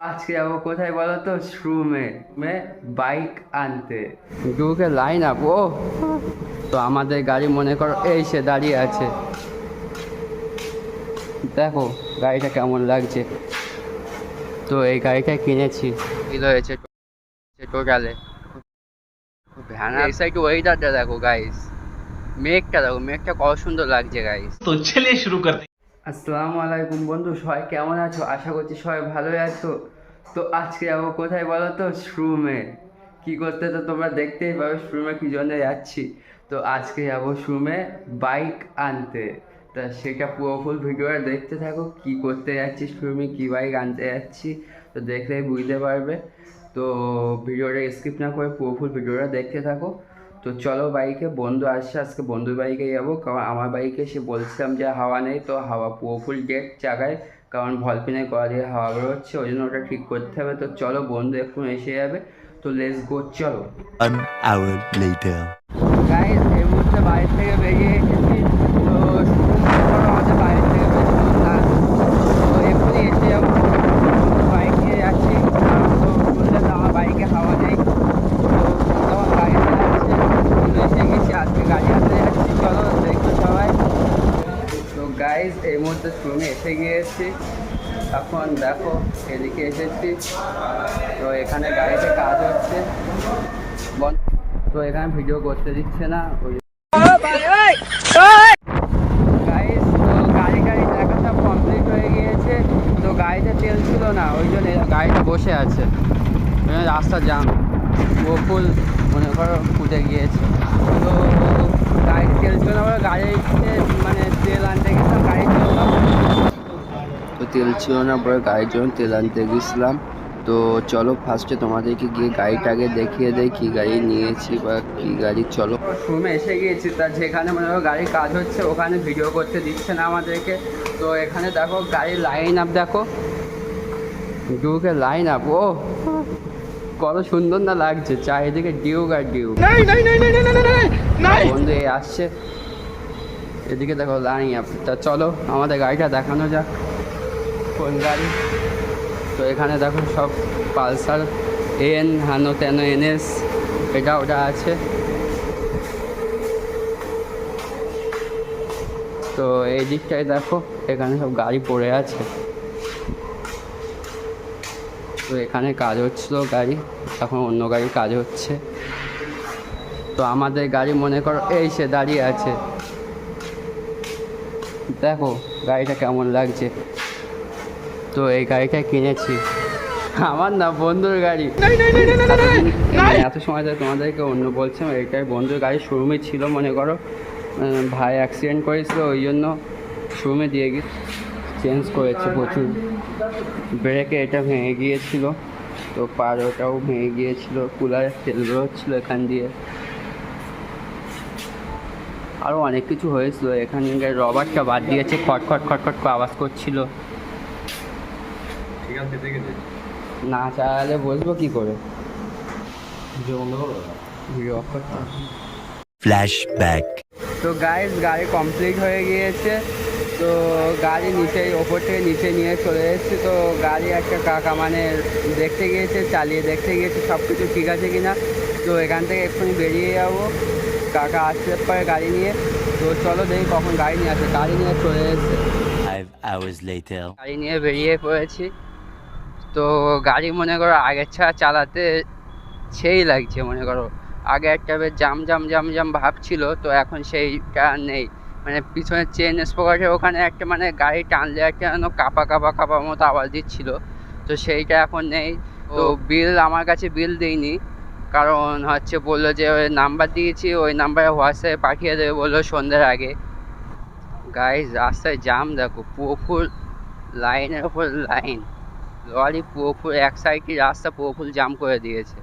আজকে যাব কোথায় বলো তো শ্রুমে মে বাইক আনতে। দুকে লাইন আপ ও তো আমাদের গাড়ি মনে করো এই সে দাঁড়িয়ে আছে। দেখো গাড়িটা কেমন লাগছে। তো এই গাড়িটা কিনেছি। টোটালে দেখো গাইস মেঘটা দেখো মেঘটা কত সুন্দর লাগছে গাইস তো ছেলে শুরু করতে আসসালামু আলাইকুম বন্ধু, সবাই কেমন আছো? আশা করছি সবাই ভালোই আছো। তো আজকে যাব কোথায় বলো তো? শ্রুমে কী করতে তো তোমরা দেখতেই পাবে শোরুমে কী জন্য যাচ্ছি। তো আজকে যাব শোরুমে বাইক আনতে। তা সেটা পুরো ফুল ভিডিওটা দেখতে থাকো, কী করতে যাচ্ছি শ্রুমে কী বাইক আনতে যাচ্ছি। তো দেখলেই বুঝতে পারবে। তো ভিডিওটা স্কিপ না করে পুরো ফুল ভিডিওটা দেখতে থাকো। তো চলো বাইকে বন্ধু আসছে আজকে বন্ধুর বাইকে যাব। কারণ আমার বাইকে সে বলছিলাম যে হাওয়া নেই তো হাওয়া পুরো ফুল ডেট জায়গায়। কারণ ভলপিনের গলা দিয়ে হাওয়া বেরোচ্ছে ওই জন্য ওটা ঠিক করতে হবে। তো চলো বন্ধু এখন এসে যাবে তো লেস গো চলো। গাইজ এই মুহূর্তে বাইরে থেকে বেরিয়ে এসেছি তো শুরু আমাদের বাইরে থেকে বেশি দূর না তো এক্ষুনি এসে যাব বাইক নিয়ে যাচ্ছি তো শুনলে তো আমার বাইকে হাওয়া নেই তো তখন গাড়িতে যাচ্ছে শুনে এসে গেছি আজকে গাড়ি হাতে যাচ্ছি চলো দেখো সবাই তো গাইজ এই মুহূর্তে শুনে এসে গিয়েছি। এখন দেখো, এদিকে এসেছি। তো এখানে গাড়িতে কাজ হচ্ছে। তো এখানে ভিডিও করতে দিচ্ছে না, ওই গাড়ি গাড়ি ছিল না, ওই জন্য গাড়িটা বসে আছে। রাস্তা জাম ফুল মনে করো ফুটে গিয়েছে। তো গাড়িতে তেল ছিল না গাড়িতে মানে তেল আনতে গেছিলাম গাড়ি ছিল না তো তেল ছিল না পরে গাড়ির জন্য তেল আনতে গেছিলাম। তো চলো ফার্স্টে তোমাদেরকে গিয়ে গাড়িটাকে দেখিয়ে দেয় কী গাড়ি নিয়েছি বা কী গাড়ি চলো। শোরুমে এসে গিয়েছি তা যেখানে মনে হয় গাড়ির কাজ হচ্ছে ওখানে ভিডিও করতে দিচ্ছে না আমাদেরকে। তো এখানে দেখো গাড়ির লাইন আপ দেখো। ডিউকের লাইন আপ ও কত সুন্দর না লাগছে চারিদিকে ডিউক আর ডিউক বন্ধু এই আসছে। এদিকে দেখো লাইন আপ তা চলো আমাদের গাড়িটা দেখানো যাক। গাড়ি? তো এখানে দেখো সব পালসার এন হানো তেন এনএস, এটা ওটা আছে। তো এই দিকটায় দেখো, এখানে সব গাড়ি পড়ে আছে। তো এখানে কাজ হচ্ছিল গাড়ি, এখন অন্য গাড়ি কাজ হচ্ছে। তো আমাদের গাড়ি মনে করো, এই সে দাঁড়িয়ে আছে। দেখো, গাড়িটা কেমন লাগছে। তো এই গাড়িটা কিনেছি। আমার না বন্ধুর গাড়ি। এতদিন- এত সময় ধরে তোমাদেরকে অন্য বলছিলাম এইটাই বন্ধুর গাড়ি শোরুমে ছিল মনে করো। ভাই অ্যাক্সিডেন্ট করেছিল ওই জন্য শোরুমে দিয়ে গিয়ে চেঞ্জ করেছে প্রচুর। ব্রেকে এটা ভেঙে গিয়েছিল তো পার ওটাও ভেঙে গিয়েছিল কুলারে তেল বেরোচ্ছিলো এখান দিয়ে। আরও অনেক কিছু হয়েছিল এখানকার রবারটা বাদ দিয়েছে খট খট খট করে আওয়াজ করছিল। না চালালে বসবো কি করে? ভিডিও অফ করতে হবে। তো গাইজ গাড়ি কমপ্লিট হয়ে গিয়েছে। তো গাড়ি নিচে ওপর থেকে নিচে নিয়ে চলে এসেছে। তো গাড়ি একটা কাকা মানে দেখতে গিয়েছে চালিয়ে দেখতে গিয়েছে সব কিছু ঠিক আছে কি না তো এখান থেকে এক্ষুনি বেরিয়ে যাব। কাকা আসতে পারে গাড়ি নিয়ে। তো চলো দেখি কখন গাড়ি নিয়ে আসে। গাড়ি নিয়ে চলে এসেছে. গাড়ি নিয়ে বেরিয়ে পড়েছি। তো গাড়ি মনে করো আগের ছাড়া চালাতে সেই লাগছে মনে করো। আগে একটা বেশ জাম জাম জাম জাম ভাব ছিল তো এখন সেইটা নেই। মানে পিছনে চেন স্পকারের ওখানে একটা মানে গাড়ি টানলে একটা যেন কাপা কাপা কাপা মতো আওয়াজ দিচ্ছিল তো সেইটা এখন নেই। তো বিল আমার কাছে বিল দিইনি কারণ হচ্ছে বলল যে ওই নাম্বার দিয়েছি ওই নাম্বারে হোয়াটসঅ্যাপে পাঠিয়ে দেবে বলল সন্ধ্যের আগে। গাইজ রাস্তায় জাম দেখো পুরোপুর লাইনের ওপর লাইন লরি পুরোপুর এক সাইডটি রাস্তা পুরোপুর জাম করে দিয়েছে।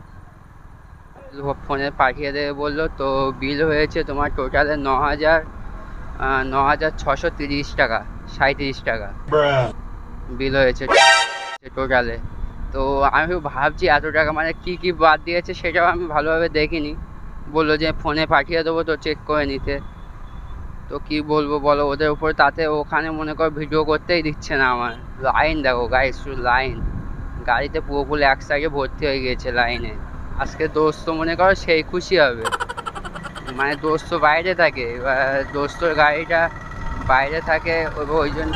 ফোনে পাঠিয়ে দেবে বলল, তো বিল হয়েছে তোমার টোটালে ন হাজার ন হাজার ছশো তিরিশ টাকা সাঁত্রিশ টাকা। বিল হয়েছে টোটালে তো আমি ভাবছি এত টাকা মানে কী কী বাদ দিয়েছে সেটাও আমি ভালোভাবে দেখিনি। বলল যে ফোনে পাঠিয়ে দেবো তো চেক করে নিতে। তো কি বলব বলো, ওদের উপর তাতে ওখানে মনে কর ভিডিও করতেই দিচ্ছে না আমার। লাইন দেখো গাইস শুধু লাইন গাড়িতে পুরোপুরি এক সাইডে ভর্তি হয়ে গিয়েছে লাইনে আজকে দোস্ত মনে করো সেই খুশি হবে। মানে দোস্ত বাইরে থাকে দোস্তর গাড়িটা বাইরে থাকে, ওই জন্য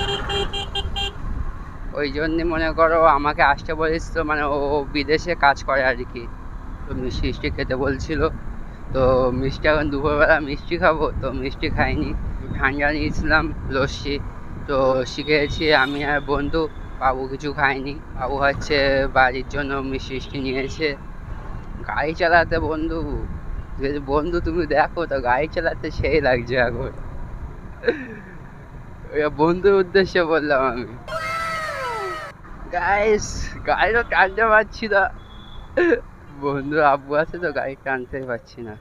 ওই জন্যে মনে করো আমাকে আসতে বলিস তো মানে ও বিদেশে কাজ করে আর কি। তো মিষ্টি খেতে বলছিল। তো মিষ্টি এখন দুপুরবেলা মিষ্টি খাব, তো মিষ্টি খাইনি। ঠান্ডা নিয়েছিলাম, লস্যি। তো শিখেছি আমি আর বন্ধু, বাবু কিছু খাইনি। বাবু হচ্ছে বাড়ির জন্য মিষ্টি নিয়েছে। গাড়ি চালাতে বন্ধু বন্ধু তুমি দেখো, তো গাড়ি চালাতে সেই লাগছে এখন। বন্ধুর উদ্দেশ্যে বললাম আমি। গাইস গাড়িটা টানতে পারছি না। বন্ধু আব্বু আছে তো গাড়ি টানতে পারছি না।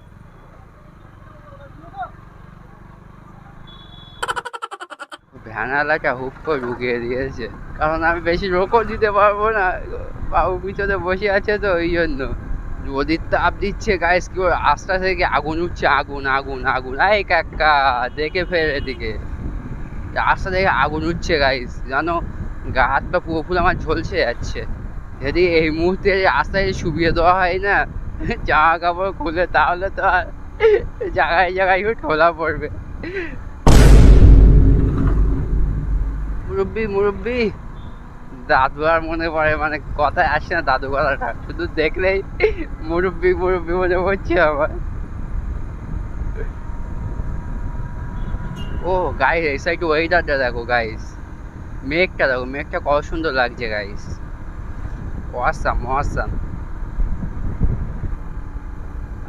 ভ্যানালাটা হুপ করে ঢুকিয়ে দিয়েছে। কারণ আমি বেশি রোকও দিতে পারব না। বাবু পিছনে বসে আছে তো ওই জন্য। নদীর তাপ দিচ্ছে গাইস কি বলব, আস্তে থেকে আগুন উঠছে আগুন আগুন আগুন। এই কাকা দেখে ফের এদিকে। রাস্তা থেকে আগুন উঠছে গাইস জানো? গা হাত পা পুরো ফুল আমার ঝলসে যাচ্ছে। যদি এই মুহূর্তে রাস্তায় শুবিয়ে দেওয়া হয় না, জামা কাপড় খুলে, তাহলে তো আর জায়গায় জায়গায় ঠোলা পড়বে। মুরব্বি মুরব্বি, দাদু আর মনে পড়ে মানে কথায় আসে না দাদু কথাটা, শুধু দেখলেই মুরব্বি মুরব্বি মনে পড়ছে আমার। ও গাইস এই সাইড ওয়েদারটা দেখো গাইস মেঘটা দেখো, মেঘটা কত সুন্দর লাগছে গাইস অসাম অসাম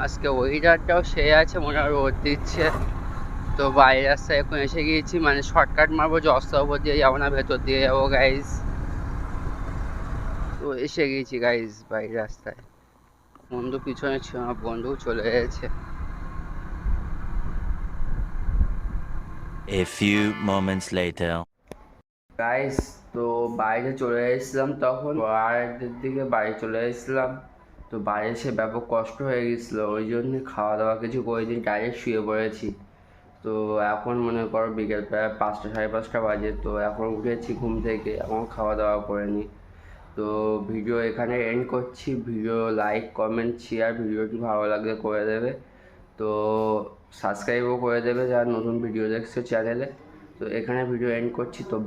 আজকে ওয়েদারটাও সে আছে মনে হয় রোদ দিচ্ছে। তো বাইরের রাস্তায় এখন এসে গিয়েছি মানে শর্টকাট মারবো যে অস্তাবর দিয়ে যাব না ভেতর দিয়ে যাব গাইস তো এসে গিয়েছি গাইস বাইরের রাস্তায়। বন্ধু পিছনে ছিল আমার বন্ধু চলে গেছে। A few moments later. Guys তো বাইরে চলে এসেছিলাম তখন আড়াইটের দিকে বাড়ি চলে এসেছিলাম। তো বাইরে এসে ব্যাপক কষ্ট হয়ে গেছিল, ওই জন্য খাওয়া দাওয়া কিছু করেছি ডাইরেক্ট শুয়ে পড়েছি। তো এখন মনে করো বিকেল প্রায় পাঁচটা, সাড়ে পাঁচটা বাজে, তো এখন উঠেছি ঘুম থেকে, এখন খাওয়া দাওয়া করে নিই। তো ভিডিও এখানে এন্ড করছি, ভিডিও লাইক কমেন্ট শেয়ার ভিডিওটি ভালো লাগলে করে দেবে। তো সাবস্ক্রাইবও করে দেবে যারা নতুন ভিডিও দেখছে চ্যানেলে তো এখানে ভিডিও এন্ড করছি, তো